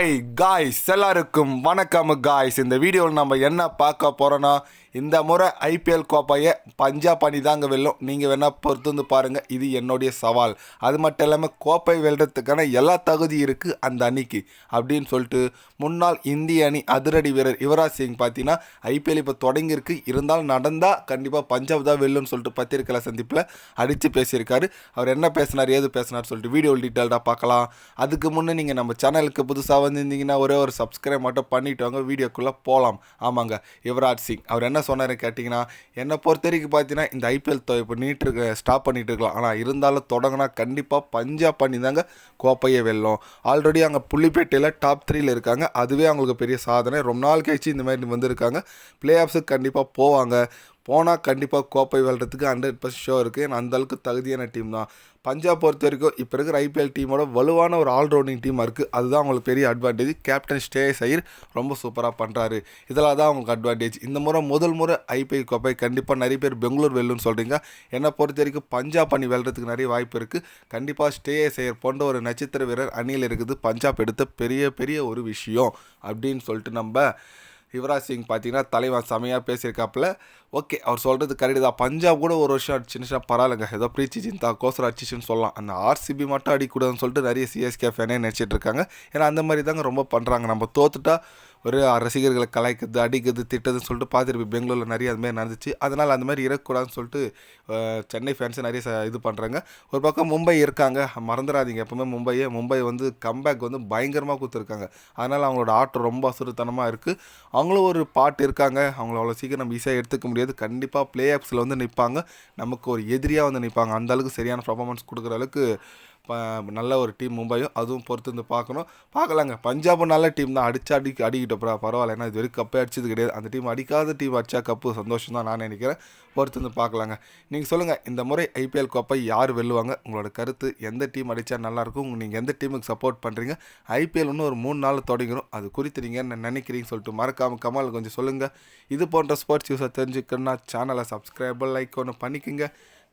Hi guys எல்லாருக்கும் வணக்கம் guys இந்த வீடியோவில் நம்ம என்ன பார்க்க போகிறோன்னா இந்த முறை ஐபிஎல் கோப்பையை பஞ்சாப் அணி தாங்க வெல்லும். நீங்கள் வேணால் பொறுத்து வந்து பாருங்கள் இது என்னுடைய சவால். அது மட்டும் இல்லாமல் கோப்பை வெல்றதுக்கான எல்லா தகுதி இருக்குது அந்த அணிக்கு. அப்படின்னு சொல்லிட்டு முன்னாள் இந்திய அணி அதிரடி வீரர் யுவராஜ் சிங் பார்த்தீங்கன்னா ஐபிஎல் இப்போ தொடங்கியிருக்கு. இருந்தாலும் நடந்தால் கண்டிப்பாக பஞ்சாப் தான் வெல்லும்னு சொல்லிட்டு பத்திரிக்கையில் சந்திப்பில் அடித்து பேசியிருக்காரு. அவர் என்ன பேசினார் ஏது பேசினார் சொல்லிட்டு வீடியோ டீட்டெயில்டாக பார்க்கலாம். அதுக்கு முன்னே நீங்கள் நம்ம சேனலுக்கு புதுசாக வந்திருந்தீங்கன்னா ஒரே ஒரு சப்ஸ்கிரைப் மட்டும் பண்ணிட்டு வாங்க வீடியோக்குள்ளே போகலாம் ஆமாங்க யுவராஜ் சிங். அவர் என்ன சொன்னார் கேட்டிங்கன்னா என்னை பொறுத்த வரைக்கும் பார்த்தீங்கன்னா இந்த ஐபிஎல் இப்போ நீட்டு ஸ்டாப் பண்ணிட்டு இருக்கலாம். ஆனால் இருந்தாலும் தொடங்கினா கண்டிப்பாக பஞ்சாப் பண்ணி தாங்க கோப்பையை வெல்லும். ஆல்ரெடி அங்கே புள்ளிப்பேட்டையில் டாப் த்ரீயில் இருக்காங்க. அதுவே அவங்களுக்கு பெரிய சாதனை. ரொம்ப நாள் கழிச்சு இந்த மாதிரி வந்திருக்காங்க. பிளே ஆஃப்ஸுக்கு கண்டிப்பாக போவாங்க. போனால் கண்டிப்பாக கோப்பை வெல்றதுக்கு ஹண்ட்ரட் பர்சன்ட் ஷோ இருக்குது ஏன்னா அந்த அளவுக்கு தகுதியான டீம் தான். பஞ்சாப் பொறுத்த வரைக்கும் இப்போ இருக்கிற ஐபிஎல் டீமோட வலுவான ஒரு ஆல்ரவுண்டிங் டீமாக இருக்குது அதுதான் அவங்களுக்கு பெரிய அட்வான்டேஜ் கேப்டன் ஸ்டேஸ் ஐயர் ரொம்ப சூப்பராக பண்ணுறாரு இதெல்லாம் தான் அவங்களுக்கு அட்வான்டேஜ் இந்த முறை முதல் முறை ஐபிஎல் கோப்பை கண்டிப்பாக நிறைய பேர் பெங்களூர் வெல்லுன்னு சொல்கிறீங்க என்னை பொறுத்த வரைக்கும் பஞ்சாப் அணி வெல்றதுக்கு நிறைய வாய்ப்பு இருக்குது கண்டிப்பாக ஸ்டேஸ் ஐயர் போன்ற ஒரு நட்சத்திர வீரர் அணியில் இருக்குது. பஞ்சாப் எடுத்த பெரிய பெரிய ஒரு விஷயம் அப்படின்னு சொல்லிட்டு நம்ம யுவராஜ் சிங் பார்த்தீங்கன்னா தலைவன் செமையாக பேசியிருக்காப்புல. ஓகே அவர் சொல்கிறது கரெக்டு தான். பஞ்சாப் கூட ஒரு வருஷம் அடிச்சு சின்ன பரவாயில்லைங்க. ஏதோ பிரீச்சி ஜிந்தா கோசர் அடிச்சுன்னு சொல்லலாம். அந்த ஆர்சிபி மட்டும் அடிக்கூடாதுன்னு சொல்லிட்டு நிறைய சிஎஸ்கே ஃபேனே நினச்சிட்டு இருக்காங்க. ஏன்னா அந்த மாதிரி தாங்க ரொம்ப பண்ணுறாங்க நம்ம தோத்துட்டா ஒரு ரசிகர்களை கலாய்க்கிறது அடிக்கிறது திட்டதுன்னு சொல்லிட்டு பார்த்துருப்பேன். பெங்களூரில் நிறைய அதுமாதிரி நடந்துச்சு. அதனால் அந்த மாதிரி இருக்கக்கூடாதுன்னு சொல்லிட்டு சென்னை ஃபேன்ஸை நிறைய ச- இது பண்ணுறாங்க ஒரு பக்கம் மும்பை இருக்காங்க. மறந்துடாதீங்க. எப்பவுமே மும்பையே மும்பை வந்து கம்பேக் வந்து பயங்கரமாக கொடுத்துருக்காங்க. அதனால் அவங்களோட ஆட்டம் ரொம்ப அசுறுத்தனமாக இருக்குது அவங்களும் ஒரு பாட்டு இருக்காங்க. அவங்கள அவ்வளோ சீக்கிரம் நம்ம ஈஸியாக எடுத்துக்க முடியாது. கண்டிப்பாக ப்ளே ஆப்ஸில் வந்து நிற்பாங்க நமக்கு ஒரு எதிரியாக வந்து நிற்பாங்க அந்த அளவுக்கு சரியான பர்ஃபார்மன்ஸ் கொடுக்குற அளவுக்கு நல்ல ஒரு டீம் மும்பையும் அதுவும் பொறுத்து வந்து பார்க்கணும். பார்க்கலாங்க. பஞ்சாபும் நல்ல டீம் தான். அடிச்சா அடி அடிக்கிட்டோம் பரவாயில்ல. ஏன்னா இது வரைக்கும் கப்பே அடிச்சது கிடையாது. அந்த டீம் அடிக்காத டீம் அடிச்சா கப்பு சந்தோஷம் தான் நான் நினைக்கிறேன். பொறுத்து வந்து பார்க்கலாங்க. நீங்கள் சொல்லுங்கள் இந்த முறை ஐபிஎல் கோப்பை யார் வெல்லுவாங்க? உங்களோட கருத்து எந்த டீம் அடித்தா நல்லாயிருக்கும் நீங்கள் எந்த டீமுக்கு சப்போர்ட் பண்ணுறீங்க ஐபிஎல் இன்னும் ஒரு மூணு நாள் தொடங்கிடும் அது குறித்து நீங்கள் என்ன நினைக்கிறீங்கன்னு சொல்லிட்டு மறக்காமல் கமல் கொஞ்சம் சொல்லுங்கள் இது போன்ற ஸ்போர்ட்ஸ் நியூஸை தெரிஞ்சுக்கணுன்னா சேனலை சப்ஸ்கிரைபர் லைக் ஒன்று பண்ணிக்கோங்க.